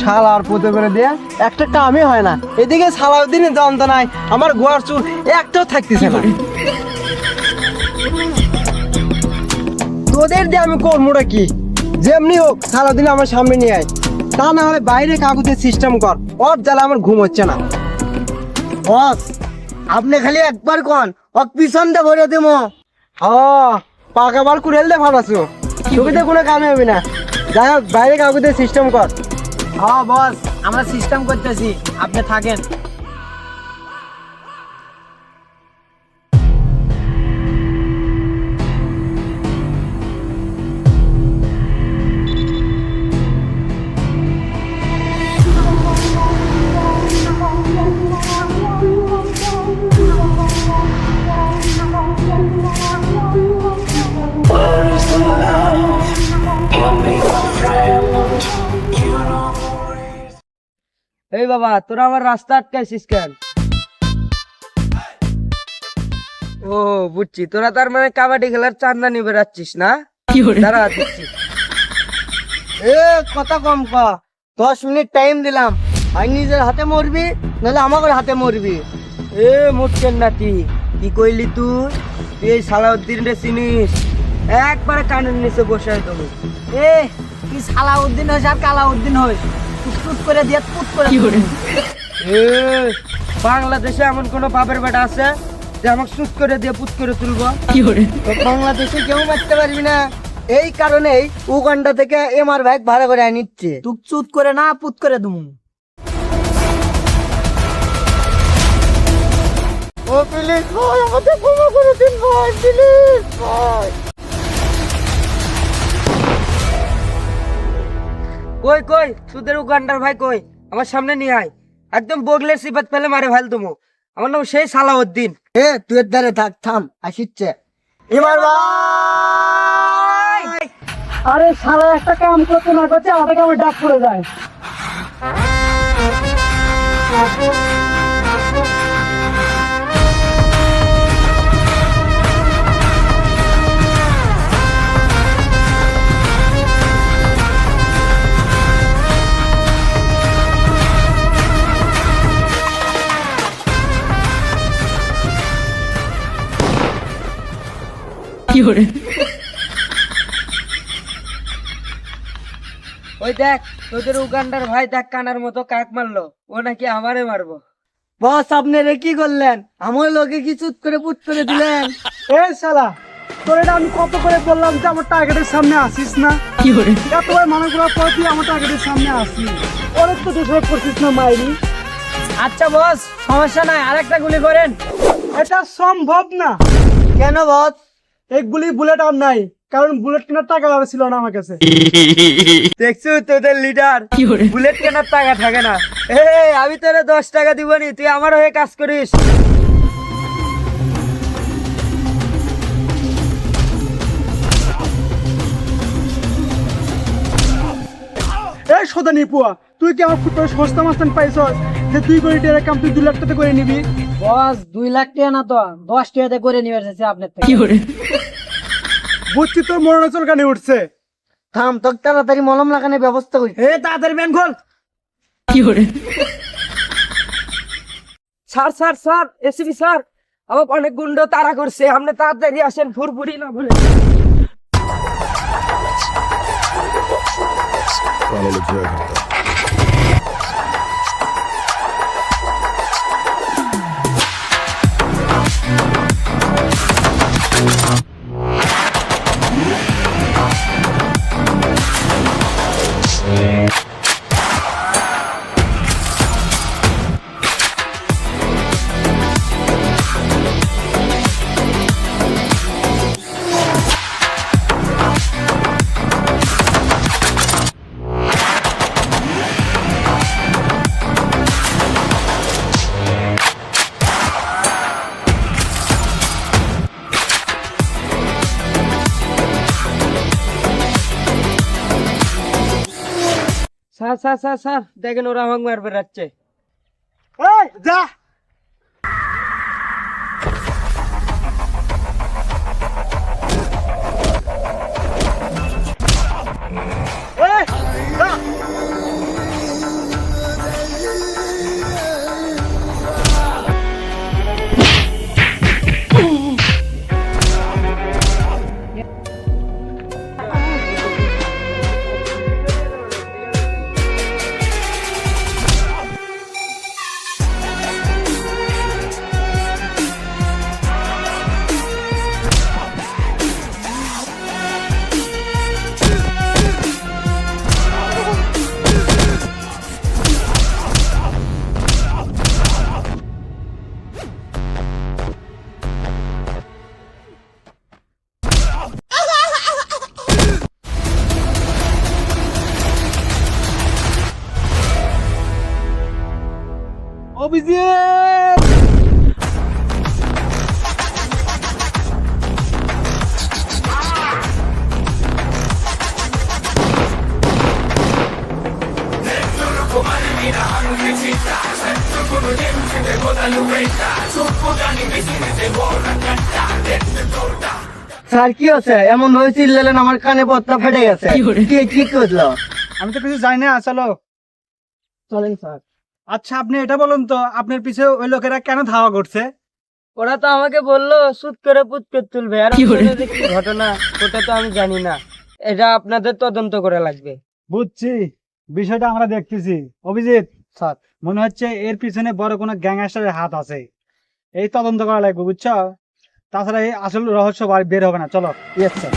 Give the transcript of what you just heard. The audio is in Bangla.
শাল আর পুঁতে করে দিয়ে একটা কামই হয় না। এদিকে সালাউদ্দিনের যন্ত্রণায় আমার গোয়ার চুল একটাও থাকতেছে না। তোদের দিয়ে আমি করবোটা কি? যেমনি হোক সারাদিন আমার সামনে নিয়ে আয়। তা না হলে বাইরে কাগজের সিস্টেম কর। ওর জ্বালা আমার ঘুম হচ্ছে না। বস আপনি খালি একবার কন অক পিছনটা ভরে দেবো। ও পাকা বাল কুড়েল দে ভাবাসু ছবিতে কোনো কামে হবে না। যাই হোক বাইরে কাগজের সিস্টেম কর। হ্যাঁ বস আমরা সিস্টেম করতেছি। আপনি থাকেন। এই বাবা তোরা আমার রাস্তা আটকাইছিস কেন? ও বুঝছি। তোরা তার মানে কাবাডি খেলার চান্দা নিয়ে বেড়াচ্ছিস না? দাঁড়া দিচ্ছি এ কথা কম ক। দশ মিনিট টাইম দিলাম। আর নিজের হাতে মরবি নাহলে আমাকে হাতে মরবি। এ মুটকেন নাতি কি কইলি তুই? তুই এই সালাউদ্দিন রে চিনিস? একবারে কানের নিচে বসে তুমি এ কি সালাউদ্দিন হইস আর কালাউদ্দিন হইস? টুক করে দিয়ে পুট করে বাংলাদেশে এমন কোন বাপের বেটা আছে যে আমাকে সুদ করে দিয়ে পুত করে তুলবো? বাংলাদেশে কেউ মারতে পারবি না। এই কারণেই উগান্ডা থেকে এমআর ভাই ভাড়া করে নিচ্ছে। তুক চুত করে না পুত করে দুমু। ও প্লিজ ভাই আমাকে ক্ষমা করে দিন ভাই প্লিজ ভাই। কই কই? তোদের উগান্ডার ভাই কই? আমার সামনে নিয়ে আয়। একদম বগলের সিপাত ফেলে মারে ফেল তুমি আমার নাম সেই সালাউদ্দিন। এ, তুই এর ধারে থাক, থাম, আসিচ্ছে। এবার ভাই! আরে সালা, একটা কাম করতে না করতে আমাকে আমার ডাক পড়ে যায়। ওই দেখ তোদের উগান্ডার ভাই দেখ কানার মতো কাক মারলো ও নাকি আমারে মারবো। বস আপনি রে কি করলেন? আমার লোকে কি চুত করে পুত করে দিলেন? এ শালা তোর এটা আমি কত করে বললাম যে আমার টার্গেটের সামনে আসিস না? কি করে এতবার মানা করার পর তুই আমার টার্গেটের সামনে আসিস অনেক তো ডিসাইড করছিস না মাইরি। আচ্ছা বস সমস্যা নাই আরেকটা গুলি করেন। এটা সম্ভব না। কেন বস? এক গুলি বুলেট আর নাই কারণ বুলেট কেনার টাকা আর ছিল না আমার কাছে। দেখছ তোদের লিডার বুলেট কেনার টাকা থাকে না। এ আমি তোরে দশ টাকা দিব নি তুই আমার হয়ে কাজ করিস। এই সোদা নিপুয়া তুই কি আমার ফুটবল সস্তা মাস্তান পাইছ যে তুই কোটি টাকার কাম তুই দু লাখ টাকা করে নিবি? বস দুই লাখ টাকা না তো দশ টাকাতে করে নিবে আপনার থেকে। বুঝছি তোর কানে উঠছে। থাম তোকে তাড়াতাড়ি মলম লাগানোর ব্যবস্থা করি। এ তাড়াতাড়ি ব্যান খোল। Sir sir sir ACB sir আমার অনেক গুন্ড তাড়া করছে। আপনি তাড়াতাড়ি আসেন ফুরফুরি না বলে। Fala, Jack. Sir sir sir sir. দেখেন ওরা আমাকে মারবে রাখছে যা। অভিজিৎ! স্যার কি আছে এমন হয়ে চিল্লালেন আমার কানে পত্তা ফেটে গেছে। কে কি করল? আমি তো কিছু জানি না চলো। চলেন স্যার। আচ্ছা আপনি এটা বলুন তো আপনার পিছে ওই লোকেরা কেন ধাওয়া করছে? ওরা তো আমাকে বলল সুদ করে পুত করে তুলবে। আর ঘটনা ওটা তো আমি জানি না। এটা আপনাদের তদন্ত করে লাগবে। বুঝছি বিষয়টা আমরা দেখতেছি। অভিজিৎ স্যার মনে হচ্ছে এর পিছনে বড় কোনো গ্যাংস্টারের হাত আছে। এই তদন্ত করা লাগবে বুঝছ? তাছাড়া এই আসল রহস্য বের হবে না। চলো ইয়েস স্যার